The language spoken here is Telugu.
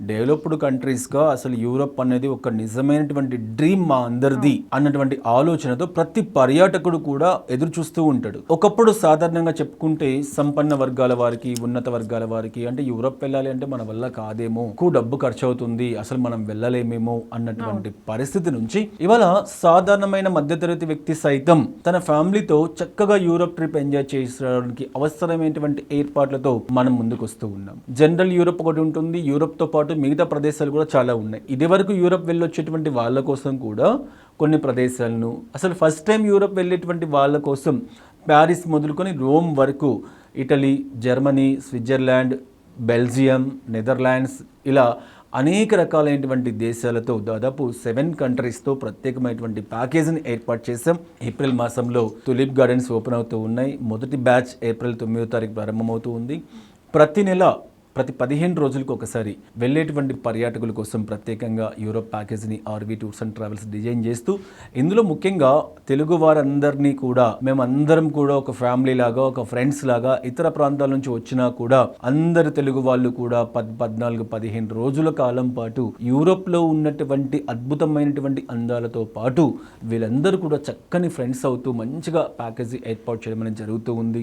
డెవలప్డ్ కంట్రీస్గా అసలు యూరప్ అనేది ఒక నిజమైనటువంటి డ్రీమ్ మా అందరిది అన్నటువంటి ఆలోచనతో ప్రతి పర్యాటకుడు కూడా ఎదురు చూస్తూ ఉంటాడు. ఒకప్పుడు సాధారణంగా చెప్పుకుంటే సంపన్న వర్గాల వారికి ఉన్నత వర్గాల వారికి అంటే యూరప్ వెళ్ళాలి అంటే మన వల్ల కాదేమో ఎక్కువ డబ్బు ఖర్చు అవుతుంది అసలు మనం వెళ్ళలేమేమో అన్నటువంటి పరిస్థితి నుంచి ఇవాళ సాధారణమైన మధ్యతరగతి వ్యక్తి సైతం తన ఫ్యామిలీతో చక్కగా యూరప్ ట్రిప్ ఎంజాయ్ చేసడానికి అవసరమైనటువంటి ఏర్పాట్లతో మనం ముందుకు వస్తూ ఉన్నాం. జనరల్ యూరప్ ఒకటి ఉంటుంది యూరప్తో పాటు మిగతా ప్రదేశాలు కూడా చాలా ఉన్నాయి. ఇది వరకు యూరప్ వెళ్ళొచ్చేటువంటి వాళ్ళ కోసం కూడా కొన్ని ప్రదేశాలను అసలు ఫస్ట్ టైం యూరప్ వెళ్ళేటువంటి వాళ్ళ కోసం ప్యారిస్ మొదలుకొని రోమ్ వరకు Italy Germany Switzerland Belgium Netherlands ఇలా అనేక రకాలైనటువంటి దేశాలతో దాదాపు సెవెన్ కంట్రీస్తో ప్రత్యేకమైనటువంటి ప్యాకేజీని ఏర్పాటు చేశాం. ఏప్రిల్ మాసంలో తులిప్ గార్డెన్స్ ఓపెన్ అవుతూ ఉన్నాయి. మొదటి బ్యాచ్ ఏప్రిల్ తొమ్మిదో తారీఖు ప్రారంభమవుతూ ఉంది. ప్రతి నెల ప్రతి పదిహేను రోజులకు ఒకసారి వెళ్ళేటువంటి పర్యాటకుల కోసం ప్రత్యేకంగా యూరోప్ ప్యాకేజీని RV tours and travels design చేస్తూ ఇందులో ముఖ్యంగా తెలుగు వారందరినీ కూడా అందరం కూడా ఒక ఫ్యామిలీ లాగా ఒక ఫ్రెండ్స్ లాగా ఇతర ప్రాంతాల నుంచి వచ్చినా కూడా అందరు తెలుగు వాళ్ళు కూడా పద్ పద్నాలుగు పదిహేను రోజుల కాలం పాటు యూరోప్లో ఉన్నటువంటి అద్భుతమైనటువంటి అందాలతో పాటు వీళ్ళందరూ కూడా చక్కని ఫ్రెండ్స్ అవుతూ మంచిగా ప్యాకేజీ ఏర్పాటు చేయడం అనేది జరుగుతూ ఉంది.